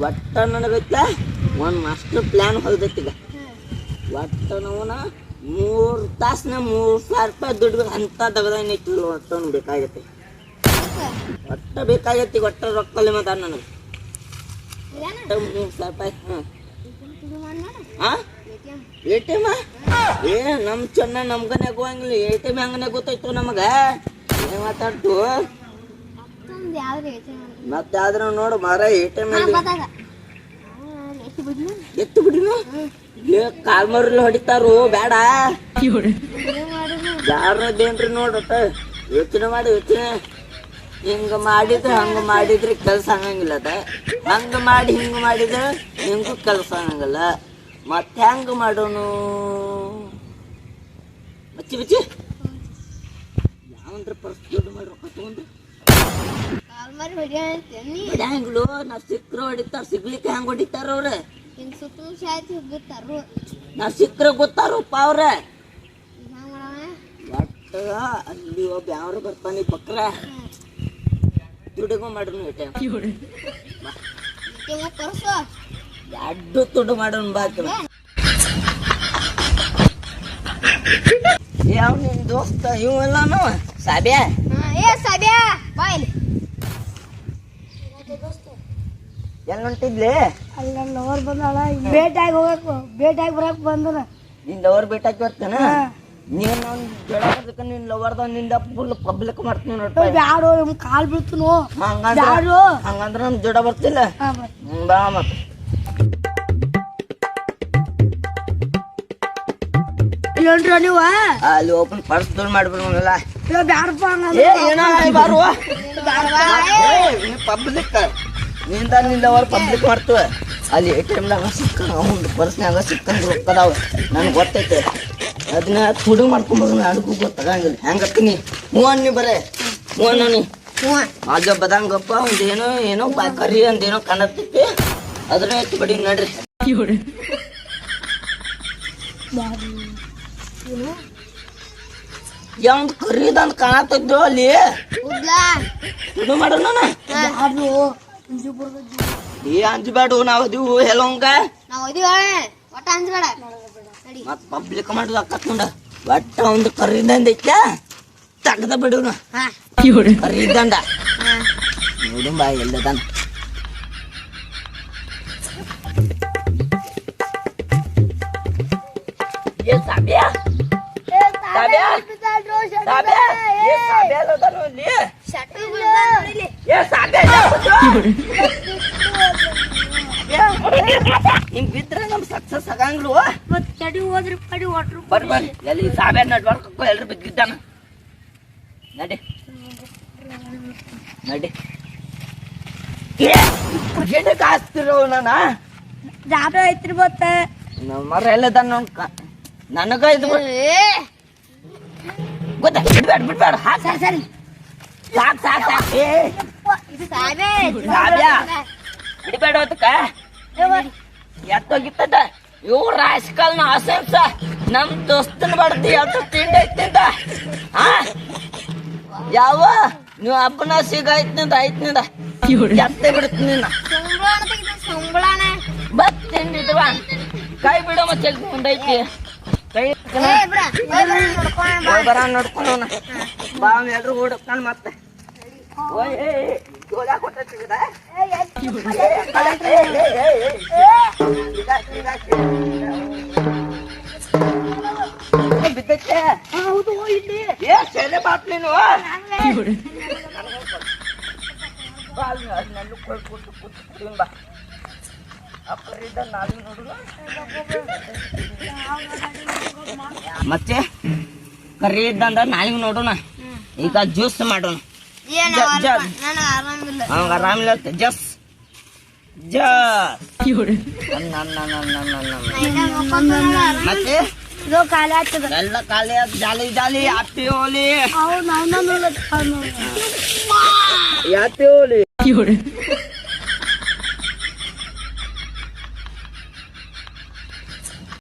ಒಟ್ಟ ನನಗೈತ ಒಂದು master plan ಹೊಲ್ದೈತಿ ಈಗ. ಒಟ್ಟ ನೋವನ ಮೂರು ತಾಸ್ನ ಮೂರು ಸಾವಿರ ರೂಪಾಯಿ ದುಡ್ಡು ಅಂತ ದಗದೈತಿ ಒಟ್ಟ ಬೇಕಾಗೈತಿ ಒಟ್ಟ ಬೇಕಾಗೈತಿ ಒಟ್ಟ ರೊಕ್ಕಲ್ಲಿ ಮಾತಾಡ ನನಗೆ ಮೂರು ಸಾವಿರ ರೂಪಾಯಿ ಹಾಂ ಹಾಂ ಎ ಟಿ ಎಂ ಏ ನಮ್ಮ ಚೆನ್ನ ನಮ್ಗನೆ ಹೋಗಂಗಿಲ್ಲ. ಎ ಟಿ ಎಂ ಹೆಂಗನೆ ಗೊತ್ತಾಯ್ತು ನಮಗೆ? ಏನು ಮಾತಾಡ್ತು ಮತ್ತೆ ಆದ್ರೆ ನೋಡು ಮರ ಎ ಟಿ ಎಂ ಅಲ್ಲಿ ಎತ್ತು ಬಿಡ್ರಿ ಏ ಕಾಲ್ ಮರಲ್ಲಿ ಹೊಡಿತಾರು ಬೇಡ. ಯಾರದೇನ್ರಿ ನೋಡಟ ಯೋಚನೆ ಮಾಡಿ ಯೋಚನೆ. ಹಿಂಗ ಮಾಡಿದ್ರೆ ಹಂಗ ಮಾಡಿದ್ರೆ ಕೆಲಸ ಆಗಂಗಿಲ್ಲ ಅದ. ಹಂಗ ಮಾಡಿ ಹಿಂಗ ಮಾಡಿದ್ರೆ ಹಿಂಗೂ ಕೆಲಸ ಆಗಂಗಿಲ್ಲ. ಮತ್ತೆ ಹೆಂಗ ಮಾಡೋನು? ಬಚ್ಚಿ ಬಚ್ಚಿ. ಯಾವಂದ್ರ ಪರ್ಸ್ ದುಡ್ಡು ಮಾಡಿ ರೊಕ್ಕ ತಗೊಂಡು ಹೆಂಗ್ಲು ನಾ ಸಿಕ್ಕ್ರ ಹೊಡಿತಾರ ಸಿಗ್ಲಿಕ್ಕೆ ಹೆಂಗ್ ಹೊಡಿತಾರ ಅವ್ರ? ನಾ ಸಿಕ್ಕ್ರ ಗೊತ್ತಾರಪ್ಪ ಅವ್ರ? ಒಟ್ಟ ಅಲ್ಲಿ ಒಬ್ಬ ಯಾವ್ರು ಬರ್ತಾನೆ ಬಕ್ರ ದುಡುಗು ಮಾಡ್ರು ಏಟ ಎರಡು ತುಡು ಮಾಡೋನ್ ಬಾಕಿ ಯಾವ ನಿನ್ ದೋಸ್ತ ಇವೆಲ್ಲಾನು ಸಾಬ್ಯಾ? ಎಲ್ಲ ಹೊಂಟಿದ್ಲಿ? ಲವರ್ ಬಂದಾಳ. ಭೇಟಿಯಾಗಿ ಹೋಗಕ್ ಭೇಟಿಯಾಗಿ ಬರಕ್ ಬಂದನ. ನಿನ್ ಲವರ್ ಬೇಟಾಕಿ ಬರ್ತಾನ? ನೀನ್ ಅವ್ನ್ ಜಡ ಬರ್ಬೇಕ ನಿನ್ ಲವರ್ದ ನಿಂದ ಫುಲ್ ಪಬ್ಲಿಕ್ ಮಾಡ್ತೀನಿ ನೋಡ್ಪ ಬ್ಯಾಡು ನಿಮ್ ಕಾಲ್ ಬೀಳ್ತನು ಹಂಗಂದ್ರ ಬ್ಯಾಡು. ಹಂಗಂದ್ರ ನಮ್ ಜಡ ಬರ್ತಿಲ್ಲ. ಹಾ, ಬಾ. ಮತ್ತ ನೀವ? ಅಲ್ಲಿ ಓಪನ್ ಪರ್ಸ್ ದೂರ ಮಾಡ್ಬಿಡಲ್ಲ ಪಬ್ಲಿಕ್ ನಿಂದ ನಿಂದ ಪಬ್ಲಿಕ್ ಮಾಡ್ತವ ಅಲ್ಲಿ ಎ ಟಿ ಎಮ್ನಾಗ ಸಿಕ್ಕ ಅವ್ನ ಪರ್ಸ್ನಾಗ ಸಿಕ್ಕಂದ್ ರೊಕ್ಕದಾವ ನನ್ಗೆ ಗೊತ್ತೈತೆ. ಅದನ್ನ ತುಡು ಮಾಡ್ಕೊಂಬೋದು ನನಗೂ ಗೊತ್ತಾಗಂಗಿಲ್ಲ. ಹೆಂಗತ್ತೀನಿ ಹ್ಞೂ ನೀ ಬರೇ? ಹ್ಞೂ ಅನ್ನಿ ಆಗ ಬದಂಗಪ್ಪ ಒಂದೇನೋ ಏನೋ ಏನೋ ಬಾ ಕರಿ ಅಂದೇನೋ ಕಾಣತ್ತೈತಿ ಅದನ್ನ ಎತ್ತಿ ಬಡಿ ನಡ್ರಿ. ಯಾವ್ದು ಕರೀದಂತ ಕಾಣತ್ತಿದ್ದು ಅಲ್ಲಿ? ಇದು ಮಾಡೋಣ ಏ ಅಂಜಬೇಡ ನಾವ್ ಅದೀವು ಹೆಲೋಂಗ ಮತ್ ಪಬ್ಲಿಕ್ ಮಾಡುದು ಅಕ್ಕತ್ಕೊಂಡ ಒಟ್ಟ ಒಂದು ಕರೀದಂದ ಐತ್ಲ? ತಗದ ಬಿಡುನು ಕರೀದಂಡ ನೋಡು ಬಾ ಎಲ್ಲದನ ಏ ಸಾಬ್ಯಾ? ಸಾಬ್ಯಾ ಹಿಂಗ್ ಬಿದ್ರೆ ನಮ್ ಸಕ್ಸಸ್ ಆಗಂಗ್ಲು? ಮತ್ ತಡಿ ಹೋದ್ರಿ ಪಡಿ ಒಟ್ರು ಬರ್ರಿ ಬರ್ರಿ ಎಲ್ಲಿ ಸಾಬೆ ನಡ್ಬಾರ್ಕೋ ಎಲ್ರು ಬಿದ್ದಿದ್ದಾನ? ನಡಿ. ನಡಿ. ಎದಕ್ಕೆ ಹಾಸ್ತಿರೋ ನಾನ? ಜಾಬ್ ಐತ್ರಿ ಮತ್ತ. ನಮ್ಮ ಮರ ಎಲ್ಲದ ನನಗ ಇದು ಬಿಡ್ಬೇಡ ಬಿಡ್ಬೇಡ ಹಾ ಸರಿ. ಸರಿ ಸಾಕ್ ಸಾಕ್ ಸಾಕ್. ಏ ಸಾಬೆ ಸಾಬ್ಯಾ ಬಿಡ್ಬೇಡ ಅದಕ್ಕ ಎತ್ತೋಗಿತ್ತದ ಇವ್ ರಾಜಕಾಲ್ನ ಆಸೆನ್ಸ ನಮ್ ದೋಸ್ತನ ಬಡ್ದಿ ಎತ್ತ ತಿಂಡಿ ಐತಿಂದ ಹಾ ಯಾವ? ನೀವು ಅಪ್ಪನ ಸಿಗಾಯ್ತಿಂದ ಐತಿಂದ ಎತ್ತೆ ಬಿಡ್ತೀನಿ ನಾ ಸಂಬಳನ. ಬತ್ ತಿಂಡಿದ್ವಾ ಕೈ ಬಿಡೋ ಮತ್ತೆ ಮುಂದೈತಿ ಬ್ರ ಏ ಬ್ರ ನೋಡ್ಕೊಂಡ್ ಬಾ. ಹೋಯ್ ಬರ ನೋಡ್ಕೊಂಡವನ ಬಾ ಅವ್ನ ಎಲ್ರು ಹುಡುಕ್ತಾನ ಮತ್ತೆ ಓಯ್ ಏ ಏ, ಜೋಳ ಕೊಟ್ಟಿದ ಬಿದ್ದೈತೆ ಹೌದು ಇಲ್ಲಿ ಏ ಸೇಲೆ ಬಾತ್ ನೀನು ಬಾ ಅಲ್ಲಿ ಅಲ್ಲಿ ನಲ್ಲು ಕೊಯ್ ಕೂತು ಕೂತು ಕುಡಿಯೋಣ ಮತ್ತೆ ಕರಿ ಇದ್ದಂದ ನಾಳೆ ನೋಡೋಣ ಈಗ ಜ್ಯೂಸ್ ಮಾಡೋಣ ಏನ್ ಜ- ಆರಾಮ- ಜ- ನನಗ್ ಆರಾಮಿಲ್ಲ ಅವಂಗ ಆರಾಮಿಲ್ಲ ಅಂತ ಜಸ್ ಜಸ್ ಅನ್ನ, ಅನ್ನ, ಅನ್ನ, ಅನ್ನ, ಅನ್ನ, ಅನ್ನ, ಅನ್ನ. ನಾ ಇನ್ನ ಮಕ್ಕೊಂಡ್ಮೇಲೆ ಆರಾಮ- ಮತ್ತೆ ಇದು ಖಾಲಿ ಆಗ್ತದ ಎಲ್ಲ ಖಾಲಿ ಆತ್ ಜಾಲಿ ಜಾಲಿ ಹ್ಯಾಪಿ ಹೋಲಿ ಅವ್ ನಾವ್ ನೋಡ್ಲತ್ತ ಹ್ಯಾಪಿ ಹೋಲಿ